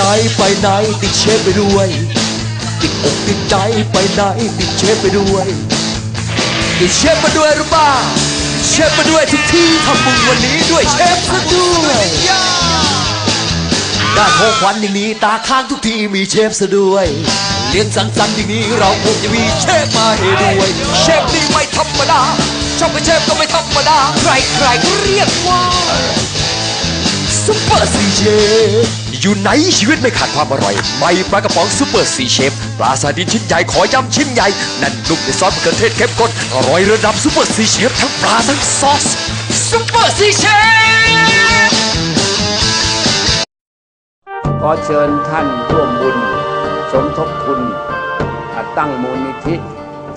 ใจไปไหนติดเชฟไปด้วย ติดอกติดใจไปไหนติดเชฟไปด้วย ติดเชฟมาด้วยหรือเปล่าเชฟมาด้วยทุกที่ทำบุญวันนี้ด้วยเชฟซะด้วยด้านของขวัญอย่างนี้ตาข้างทุกทีมีเชฟซะด้วย เลี้ยงสังสรรค์อย่างนี้เราคงจะมีเชฟมาให้ด้วย เชฟนี่ไม่ธรรมดาชอบเป็นเชฟก็ไม่ธรรมดาใครใครก็เรียกว่าซุปเปอร์ซีเชฟ อยู่ไหนชีวิตไม่ขาดความอร่อยไม่ปลากระป๋องซุปเปอร์ซีเชฟปลาซาดินชิ้นใหญ่ขอยำชิ้นใหญ่แนั่นนุ่มในซอสมะเขือเทศเข้มข้นอร่อยระดับซุปเปอร์ซีเชฟทั้งปลาทั้งซอสซุปเปอร์ซีเชฟขอเชิญท่านร่วมบุญ สมทบทุนอ่าตั้งมูลนิธิ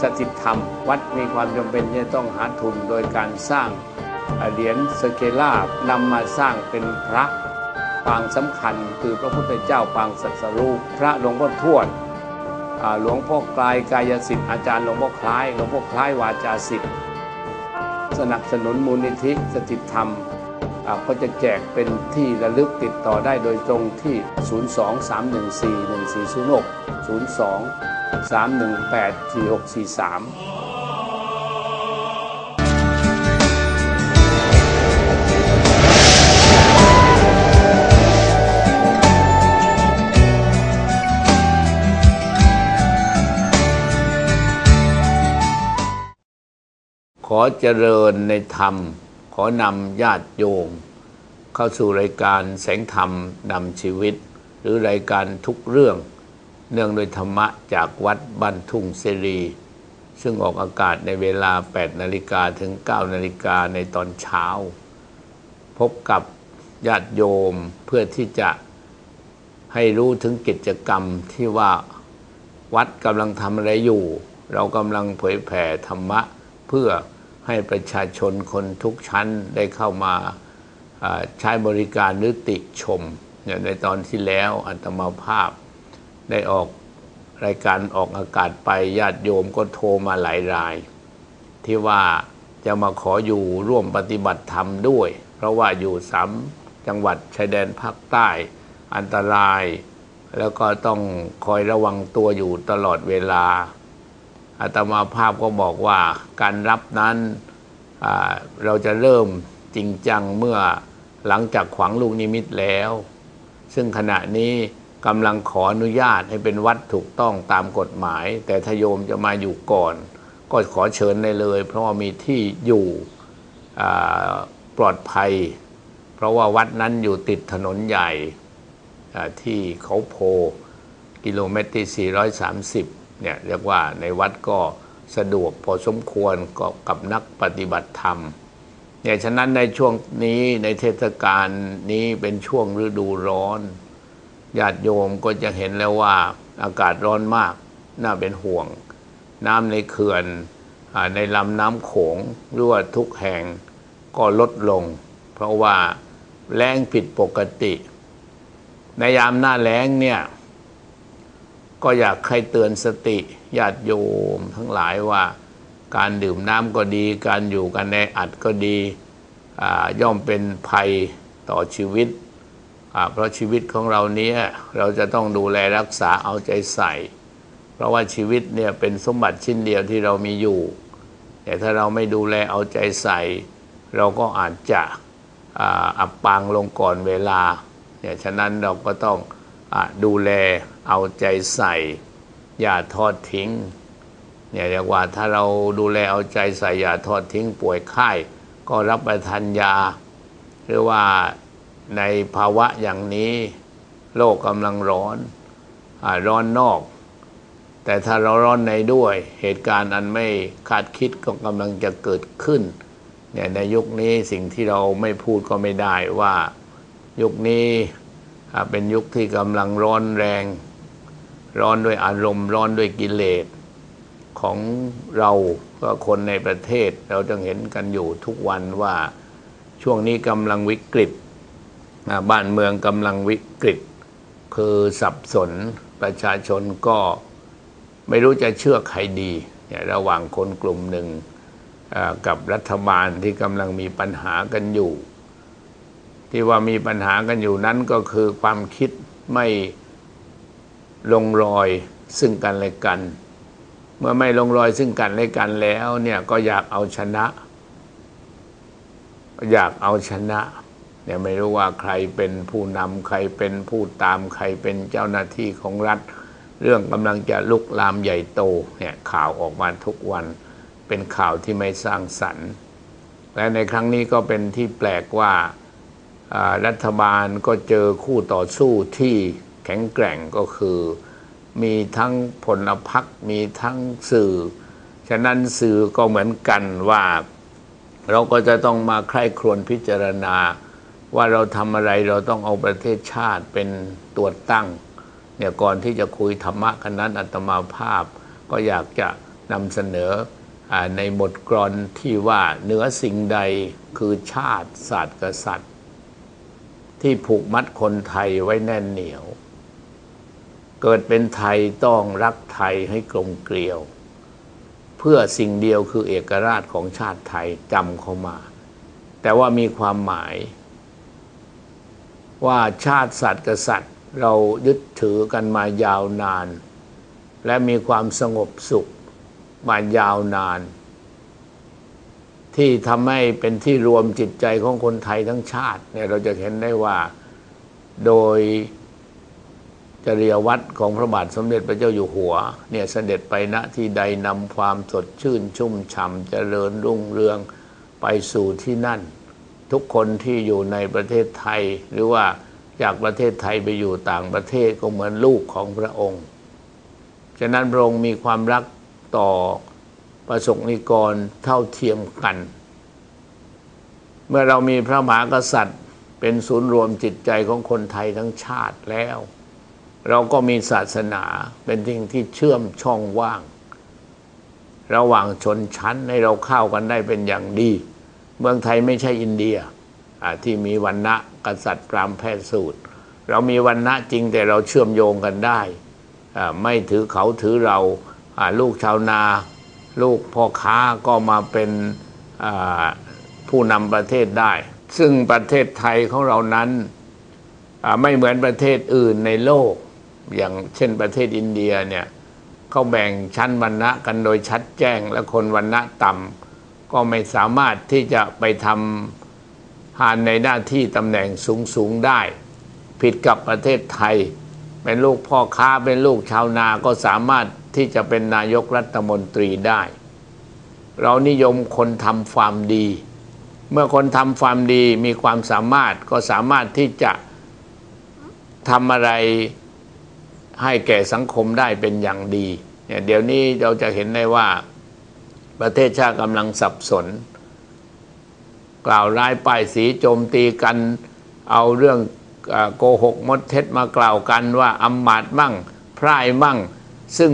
สถิตธรรม วัดมีความจำเป็นจะต้องหาทุนโดยการสร้างเหรียญสเกลานำมาสร้างเป็นพระ ปางสำคัญคือพระพุทธเจ้าปางสัสรูพระหลวงพ่อทวดหลวงพ่อกลายกายสิทธิ์อาจารย์หลวงพ่อคล้ายหลวงพ่อคล้ายวาจาสิทธิ์สนับสนุนมูลนิธิสถิตธรรมอ่าก็จะแจกเป็นที่ระลึกติดต่อได้โดยตรงที่ 02-314-1406 02-318-4643 อเจริญในธรรม ขอนำญาติโยมเข้าสู่รายการแสงธรรมนำชีวิต หรือรายการทุกเรื่อง เนื่องโดยธรรมะจากวัดบ้านทุ่งเสรี ซึ่งออกอากาศในเวลา 8 นาฬิกาถึง 9 นาฬิกาในตอนเช้า พบกับญาติโยมเพื่อที่จะให้รู้ถึงกิจกรรมที่ว่าวัดกำลังทำอะไรอยู่ เรากำลังเผยแผ่ธรรมะเพื่อ ให้ประชาชนคนทุกชั้นได้เข้ามาใช้บริการหรือติชมเนี่ยในตอนที่แล้วอัตมาภาพได้ออกรายการออกอากาศไปญาติโยมก็โทรมาหลายราย ที่ว่าจะมาขออยู่ร่วมปฏิบัติธรรมด้วย เพราะว่าอยู่สามจังหวัดชายแดนภาคใต้อันตราย แล้วก็ต้องคอยระวังตัวอยู่ตลอดเวลา อาตมาภาพก็บอกว่าการรับนั้นเราจะเริ่มจริงจังเมื่อหลังจากขวางลูกนิมิตแล้ว ซึ่งขณะนี้กำลังขออนุญาตให้เป็นวัดถูกต้องตามกฎหมาย แต่ถโยมจะมาอยู่ก่อน ก็ขอเชิญได้เลย เพราะว่ามีที่อยู่ปลอดภัย เพราะว่าวัดนั้นอยู่ติดถนนใหญ่ที่เขาโพ กิโลเมตรที่ 430 เนี่ยเรียกว่าในวัดก็สะดวกพอสมควรก็กับนักปฏิบัติธรรมเนี่ยฉะนั้นในช่วงนี้ในเทศกาลนี้เป็นช่วงฤดูร้อนญาติโยมก็จะเห็นแล้วว่าอากาศร้อนมากน่าเป็นห่วง น้ำในเขื่อนอในลำน้ำโขงหรือว่าทุกแห่งก็ลดลง เพราะว่าแรงผิดปกติ ในยามหน้าแล้งเนี่ย ก็อยากให้เตือนสติญาติโยมทั้งหลายว่าการดื่มน้ำก็ดี การอยู่กันในอัดก็ดีย่อมเป็นภัยต่อชีวิต เพราะชีวิตของเราเนี้ยเราจะต้องดูแลรักษาเอาใจใส่ เพราะว่าชีวิตเนี่ยเป็นสมบัติชิ้นเดียวที่เรามีอยู่ แต่ถ้าเราไม่ดูแลเอาใจใส่ เราก็อาจจะอับปางลงก่อนเวลาเนี่ยฉะนั้นเราก็ต้อง ดูแลเอาใจใส่ อย่าทอดทิ้งเนี่ยเรียกว่าถ้าเราดูแลเอาใจใส่อย่าทอดทิ้งป่วยไข้ก็รับประทานยา หรือว่าในภาวะอย่างนี้โลกกำลังร้อนอร้อนนอก แต่ถ้าเราร้อนในด้วย เหตุการณ์อันไม่คาดคิดก็กำลังจะเกิดขึ้นเนี่ยในยุคนี้สิ่งที่เราไม่พูดก็ไม่ได้ว่า ยุคนี้ เป็นยุคที่กำลังร้อนแรง ร้อนด้วยอารมณ์ ร้อนด้วยกิเลสของเราก็คนในประเทศเราจะเห็นกันอยู่ทุกวันว่าช่วงนี้กำลังวิกฤต บ้านเมืองกำลังวิกฤต คือสับสนประชาชนก็ไม่รู้จะเชื่อใครดีเนี่ยระหว่างคนกลุ่มหนึ่งกับรัฐบาลที่กำลังมีปัญหากันอยู่ ที่ว่ามีปัญหากันอยู่นั้นก็คือความคิดไม่ลงรอยซึ่งกันและกัน เมื่อไม่ลงรอยซึ่งกันและกันแล้วเนี่ยก็อยากเอาชนะ อยากเอาชนะเนี่ยไม่รู้ว่าใครเป็นผู้นำใครเป็นผู้ตามใครเป็นเจ้าหน้าที่ของรัฐ เรื่องกำลังจะลุกลามใหญ่โตเนี่ยข่าวออกมาทุกวันเป็นข่าวที่ไม่สร้างสรรค์ และในครั้งนี้ก็เป็นที่แปลกว่า รัฐบาลก็เจอคู่ต่อสู้ที่แข็งแกร่งก็คือ มีทั้งผลพักมีทั้งสื่อ ฉะนั้นสื่อก็เหมือนกันว่า เราก็จะต้องมาใคร่ครวญพิจารณา ว่าเราทำอะไรเราต้องเอาประเทศชาติเป็นตัวตั้งเนี่ยก่อนที่จะคุยธรรมะกันนั้นอัตมาภาพ ก็อยากจะนำเสนอในบทกรอนที่ว่าเหนือสิ่งใดคือชาติศาสตร์กษัตริย์ ที่ผูกมัดคนไทยไว้แน่นเหนียว เกิดเป็นไทยต้องรักไทยให้กลมเกลียว เพื่อสิ่งเดียวคือเอกราชของชาติไทยจำเข้ามา แต่ว่ามีความหมาย ว่าชาติศาสตร์กษัตริย์เรายึดถือกันมายาวนาน และมีความสงบสุขมายาวนาน ที่ทำให้เป็นที่รวมจิตใจของคนไทยทั้งชาติเนี่ยเราจะเห็นได้ว่าโดยจริยวัตรของพระบาทสมเด็จพระเจ้าอยู่หัว เนี่ยเสด็จไปณที่ใดนำความสดชื่นชุ่มฉ่ำเจริญรุ่งเรืองไปสู่ที่นั่น ทุกคนที่อยู่ในประเทศไทย หรือว่าจากประเทศไทยไปอยู่ต่างประเทศก็เหมือนลูกของพระองค์ ฉะนั้นพระองค์มีความรักต่อ ประสงนิกรเท่าเทียมกัน เมื่อเรามีพระมหากษัตริย์ เป็นศูนย์รวมจิตใจของคนไทยทั้งชาติแล้ว เราก็มีศาสนาเป็นสิ่งที่เชื่อมช่องว่าง ระหว่างชนชั้นให้เราเข้ากันได้เป็นอย่างดี เมืองไทยไม่ใช่อินเดียที่มีวันณะกษัตริย์ปรามแพทย์สูตร เรามีวันณะจริงแต่เราเชื่อมโยงกันได้ ไม่ถือเขาถือเราลูกชาวนา ลูกพ่อค้าก็มาเป็นผู้นำประเทศได้ ซึ่งประเทศไทยของเรานั้นไม่เหมือนประเทศอื่นในโลก อย่างเช่นประเทศอินเดียเนี่ยเขาแบ่งชั้นวรรณะกันโดยชัดแจ้ง และคนวรรณะต่ำก็ไม่สามารถที่จะไปทำหานในหน้าที่ตำแหน่งสูงสูงได้ ผิดกับประเทศไทย เป็นลูกพ่อค้าเป็นลูกชาวนาก็สามารถ ที่จะเป็นนายกรัฐมนตรีได้ เรานิยมคนทำความดี เมื่อคนทำความดีมีความสามารถก็สามารถที่จะทำอะไรให้แก่สังคมได้เป็นอย่างดีเนี่ยเดี๋ยวนี้เราจะเห็นได้ว่าประเทศชาติกำลังสับสน กล่าวร้ายป้ายสีโจมตีกัน เอาเรื่องโกหกมดเท็จมากล่าวกันว่าอำมาตย์มั่ง พร่ายมั่งซึ่ง